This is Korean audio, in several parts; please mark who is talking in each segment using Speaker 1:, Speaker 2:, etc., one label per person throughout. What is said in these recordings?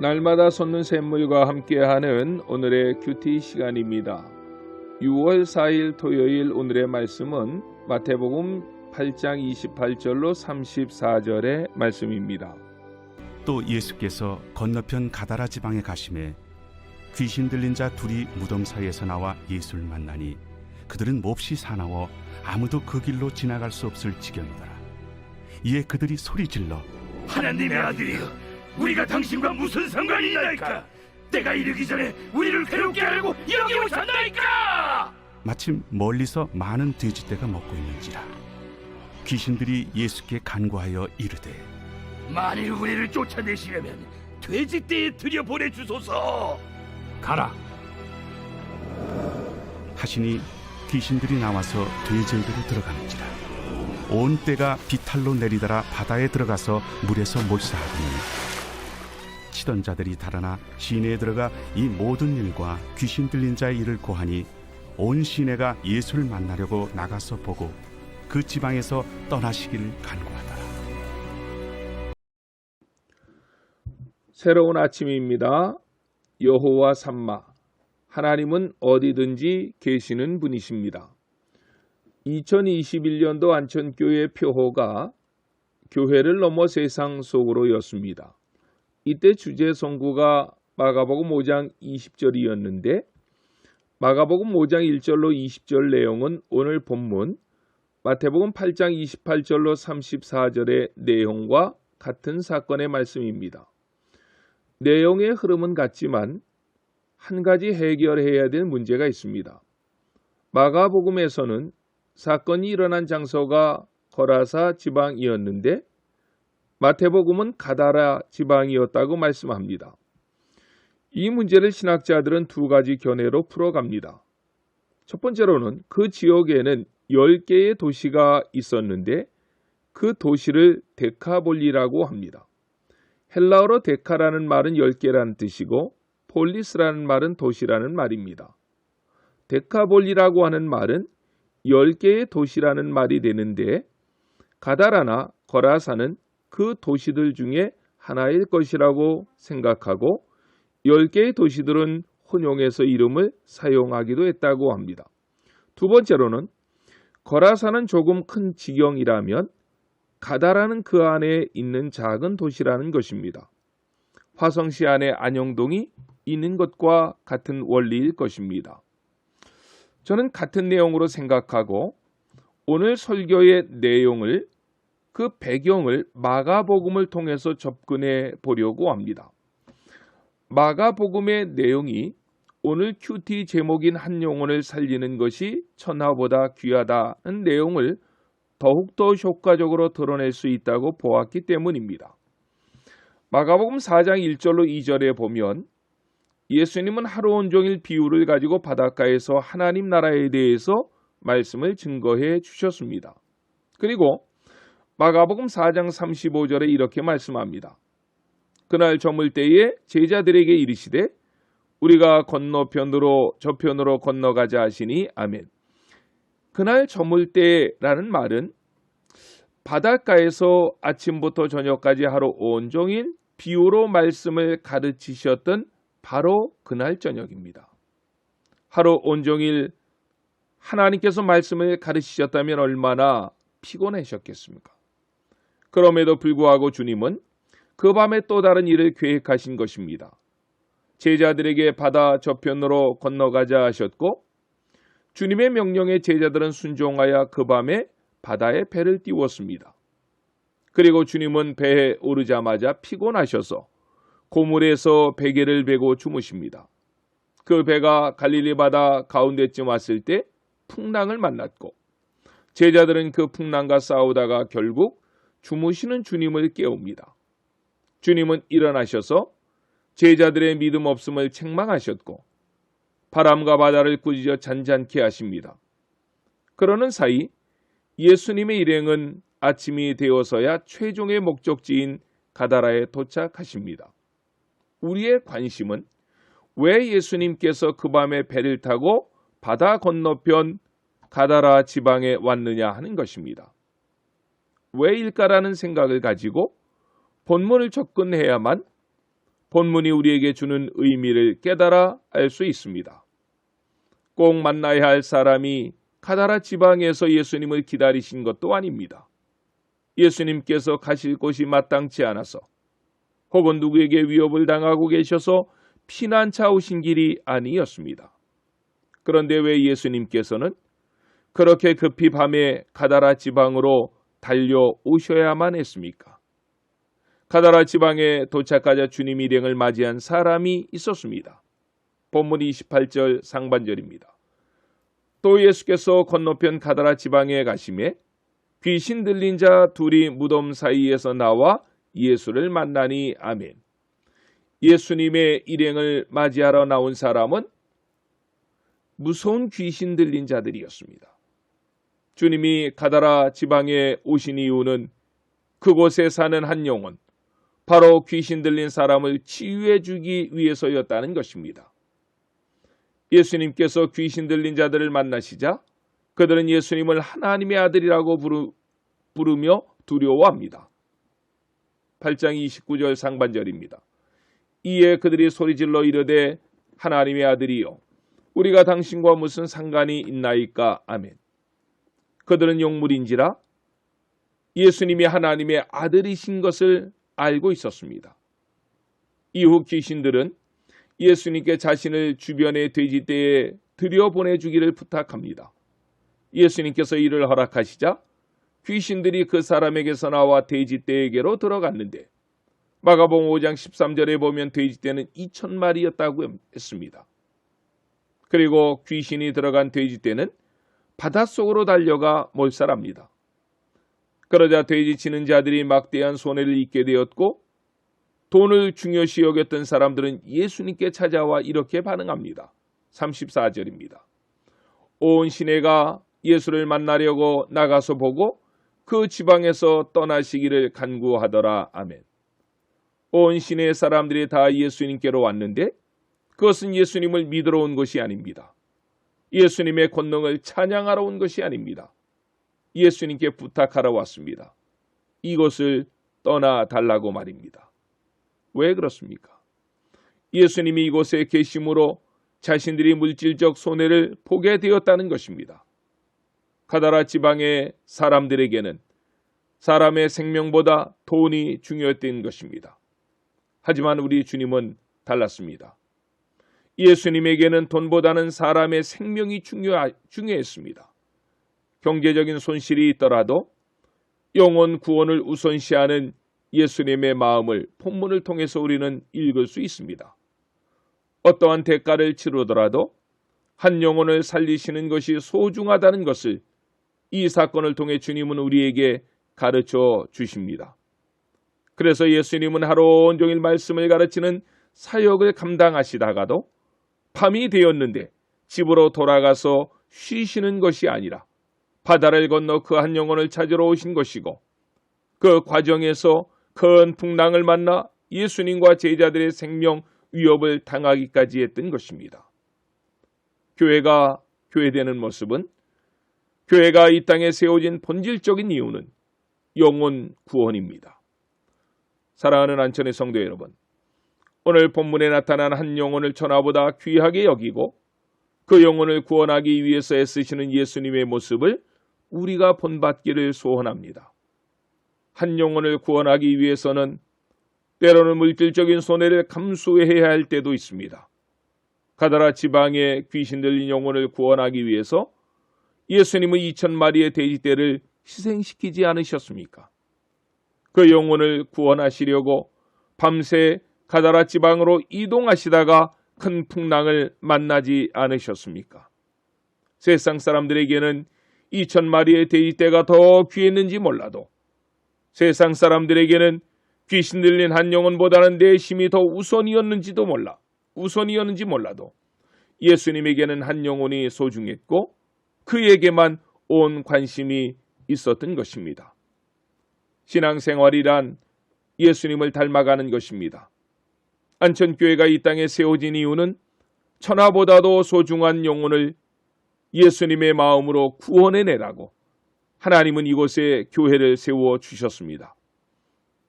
Speaker 1: 날마다 솟는 샘물과 함께하는 오늘의 큐티 시간입니다. 6월 4일 토요일 오늘의 말씀은 마태복음 8장 28절로 34절의 말씀입니다.
Speaker 2: 또 예수께서 건너편 가다라 지방에 가심에 귀신 들린 자 둘이 무덤 사이에서 나와 예수를 만나니 그들은 몹시 사나워 아무도 그 길로 지나갈 수 없을 지경이더라. 이에 그들이 소리 질러
Speaker 3: 하나님의 아들이여 우리가 당신과 무슨 상관이 있나이까? 때가 이르기 전에 우리를 괴롭게 하려고 여기 오셨나이까?
Speaker 2: 마침 멀리서 많은 돼지떼가 먹고 있는지라 귀신들이 예수께 간구하여 이르되
Speaker 3: 만일 우리를 쫓아내시려면 돼지떼에 들여 보내 주소서. 가라.
Speaker 2: 하시니 귀신들이 나와서 돼지에게로 들어가는지라. 온 때가 비탈로 내리더라 바다에 들어가서 물에서 몰사하더니 치던 자들이 달아나 시내에 들어가 이 모든 일과 귀신 들린 자의 일을 고하니 온 시내가 예수를 만나려고 나가서 보고 그 지방에서 떠나시기를 간구하더라
Speaker 1: 새로운 아침입니다. 여호와 삼마 하나님은 어디든지 계시는 분이십니다. 2021년도 안천교회 표호가 교회를 넘어 세상 속으로였습니다. 이때 주제 성구가 마가복음 5장 20절이었는데 마가복음 5장 1절로 20절 내용은 오늘 본문 마태복음 8장 28절로 34절의 내용과 같은 사건의 말씀입니다. 내용의 흐름은 같지만 한 가지 해결해야 될 문제가 있습니다. 마가복음에서는 사건이 일어난 장소가 거라사 지방이었는데 마태복음은 가다라 지방이었다고 말씀합니다. 이 문제를 신학자들은 두 가지 견해로 풀어갑니다. 첫 번째로는 그 지역에는 10개의 도시가 있었는데 그 도시를 데카볼리라고 합니다. 헬라어로 데카라는 말은 10개라는 뜻이고 폴리스라는 말은 도시라는 말입니다. 데카볼리라고 하는 말은 10개의 도시라는 말이 되는데 가다라나 거라사는 그 도시들 중에 하나일 것이라고 생각하고 10개의 도시들은 혼용해서 이름을 사용하기도 했다고 합니다. 두 번째로는 거라사는 조금 큰 지경이라면 가다라는 그 안에 있는 작은 도시라는 것입니다. 화성시 안에 안영동이 있는 것과 같은 원리일 것입니다. 저는 같은 내용으로 생각하고 오늘 설교의 내용을 그 배경을 마가복음을 통해서 접근해 보려고 합니다. 마가복음의 내용이 오늘 큐티 제목인 한 영혼을 살리는 것이 천하보다 귀하다는 내용을 더욱더 효과적으로 드러낼 수 있다고 보았기 때문입니다. 마가복음 4장 1절로 2절에 보면 예수님은 하루 온종일 비유를 가지고 바닷가에서 하나님 나라에 대해서 말씀을 증거해 주셨습니다. 그리고 마가복음 4장 35절에 이렇게 말씀합니다. 그날 저물 때에 제자들에게 이르시되 우리가 건너편으로 저편으로 건너가자 하시니 아멘. 그날 저물 때라는 말은 바닷가에서 아침부터 저녁까지 하루 온종일 비유로 말씀을 가르치셨던 바로 그날 저녁입니다. 하루 온종일 하나님께서 말씀을 가르치셨다면 얼마나 피곤하셨겠습니까? 그럼에도 불구하고 주님은 그 밤에 또 다른 일을 계획하신 것입니다. 제자들에게 바다 저편으로 건너가자 하셨고 주님의 명령에 제자들은 순종하여 그 밤에 바다에 배를 띄웠습니다. 그리고 주님은 배에 오르자마자 피곤하셔서 고물에서 베개를 베고 주무십니다. 그 배가 갈릴리 바다 가운데쯤 왔을 때 풍랑을 만났고 제자들은 그 풍랑과 싸우다가 결국 주무시는 주님을 깨웁니다. 주님은 일어나셔서 제자들의 믿음 없음을 책망하셨고 바람과 바다를 꾸짖어 잔잔케 하십니다. 그러는 사이 예수님의 일행은 아침이 되어서야 최종의 목적지인 가다라에 도착하십니다. 우리의 관심은 왜 예수님께서 그 밤에 배를 타고 바다 건너편 가다라 지방에 왔느냐 하는 것입니다. 왜일까라는 생각을 가지고 본문을 접근해야만 본문이 우리에게 주는 의미를 깨달아 알 수 있습니다. 꼭 만나야 할 사람이 카다라 지방에서 예수님을 기다리신 것도 아닙니다. 예수님께서 가실 곳이 마땅치 않아서 혹은 누구에게 위협을 당하고 계셔서 피난차 오신 길이 아니었습니다. 그런데 왜 예수님께서는 그렇게 급히 밤에 가다라 지방으로 달려오셔야만 했습니까? 가다라 지방에 도착하자 주님 일행을 맞이한 사람이 있었습니다. 본문 28절 상반절입니다. 또 예수께서 건너편 가다라 지방에 가심에 귀신 들린 자 둘이 무덤 사이에서 나와 예수를 만나니 아멘. 예수님의 일행을 맞이하러 나온 사람은 무서운 귀신 들린 자들이었습니다. 주님이 가다라 지방에 오신 이유는 그곳에 사는 한 영혼, 바로 귀신 들린 사람을 치유해 주기 위해서였다는 것입니다. 예수님께서 귀신 들린 자들을 만나시자 그들은 예수님을 하나님의 아들이라고 부르, 부르며 두려워합니다. 8장 29절 상반절입니다. 이에 그들이 소리질러 이르되 하나님의 아들이여 우리가 당신과 무슨 상관이 있나이까 아멘. 그들은 용물인지라 예수님이 하나님의 아들이신 것을 알고 있었습니다. 이후 귀신들은 예수님께 자신을 주변의 돼지떼에 들여보내주기를 부탁합니다. 예수님께서 이를 허락하시자 귀신들이 그 사람에게서 나와 돼지떼에게로 들어갔는데 마가복음 5장 13절에 보면 돼지떼는 2천 마리였다고 했습니다. 그리고 귀신이 들어간 돼지떼는 바닷속으로 달려가 몰살합니다. 그러자 돼지 치는 자들이 막대한 손해를 입게 되었고 돈을 중요시 여겼던 사람들은 예수님께 찾아와 이렇게 반응합니다. 34절입니다. 온 시내가 예수를 만나려고 나가서 보고 그 지방에서 떠나시기를 간구하더라. 아멘. 온 시내 사람들이 다 예수님께로 왔는데 그것은 예수님을 믿으러 온 것이 아닙니다. 예수님의 권능을 찬양하러 온 것이 아닙니다. 예수님께 부탁하러 왔습니다. 이곳을 떠나 달라고 말입니다. 왜 그렇습니까? 예수님이 이곳에 계심으로 자신들이 물질적 손해를 보게 되었다는 것입니다. 가다라 지방의 사람들에게는 사람의 생명보다 돈이 중요했던 것입니다. 하지만 우리 주님은 달랐습니다. 예수님에게는 돈보다는 사람의 생명이 중요하, 중요했습니다. 경제적인 손실이 있더라도 영혼 구원을 우선시하는 예수님의 마음을 본문을 통해서 우리는 읽을 수 있습니다. 어떠한 대가를 치르더라도 한 영혼을 살리시는 것이 소중하다는 것을 이 사건을 통해 주님은 우리에게 가르쳐 주십니다. 그래서 예수님은 하루 온종일 말씀을 가르치는 사역을 감당하시다가도 밤이 되었는데 집으로 돌아가서 쉬시는 것이 아니라 바다를 건너 그 한 영혼을 찾으러 오신 것이고 그 과정에서 큰 풍랑을 만나 예수님과 제자들의 생명 위협을 당하기까지 했던 것입니다. 교회가 교회되는 모습은 교회가 이 땅에 세워진 본질적인 이유는 영혼 구원입니다. 사랑하는 안천의 성도 여러분, 오늘 본문에 나타난 한 영혼을 천하보다 귀하게 여기고 그 영혼을 구원하기 위해서 애쓰시는 예수님의 모습을 우리가 본받기를 소원합니다. 한 영혼을 구원하기 위해서는 때로는 물질적인 손해를 감수해야 할 때도 있습니다. 가다라 지방의 귀신 들린 영혼을 구원하기 위해서 예수님은 2천 마리의 돼지떼를 희생시키지 않으셨습니까? 그 영혼을 구원하시려고 밤새 가다라 지방으로 이동하시다가 큰 풍랑을 만나지 않으셨습니까? 세상 사람들에게는 2천 마리의 돼지떼가 더 귀했는지 몰라도 세상 사람들에게는 귀신 들린 한 영혼보다는 내 힘이 더 우선이었는지도 몰라 우선이었는지 몰라도 예수님에게는 한 영혼이 소중했고 그에게만 온 관심이 있었던 것입니다. 신앙생활이란 예수님을 닮아가는 것입니다. 안천교회가 이 땅에 세워진 이유는 천하보다도 소중한 영혼을 예수님의 마음으로 구원해내라고 하나님은 이곳에 교회를 세워 주셨습니다.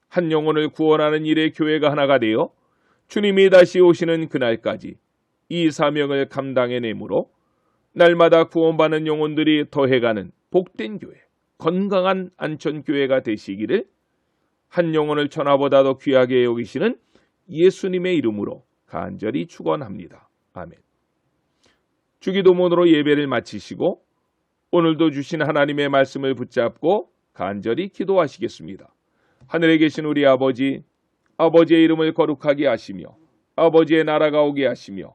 Speaker 1: 한 영혼을 구원하는 일에 교회가 하나가 되어 주님이 다시 오시는 그날까지 이 사명을 감당해내므로 날마다 구원받는 영혼들이 더해가는 복된 교회, 건강한 안천교회가 되시기를 한 영혼을 천하보다도 귀하게 여기시는 예수님의 이름으로 간절히 축원합니다. 아멘. 주기도문으로 예배를 마치시고 오늘도 주신 하나님의 말씀을 붙잡고 간절히 기도하시겠습니다. 하늘에 계신 우리 아버지, 아버지의 이름을 거룩하게 하시며 아버지의 나라가 오게 하시며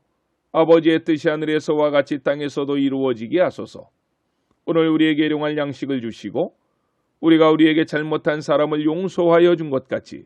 Speaker 1: 아버지의 뜻이 하늘에서와 같이 땅에서도 이루어지게 하소서. 오늘 우리에게 일용할 양식을 주시고 우리가 우리에게 잘못한 사람을 용서하여 준 것 같이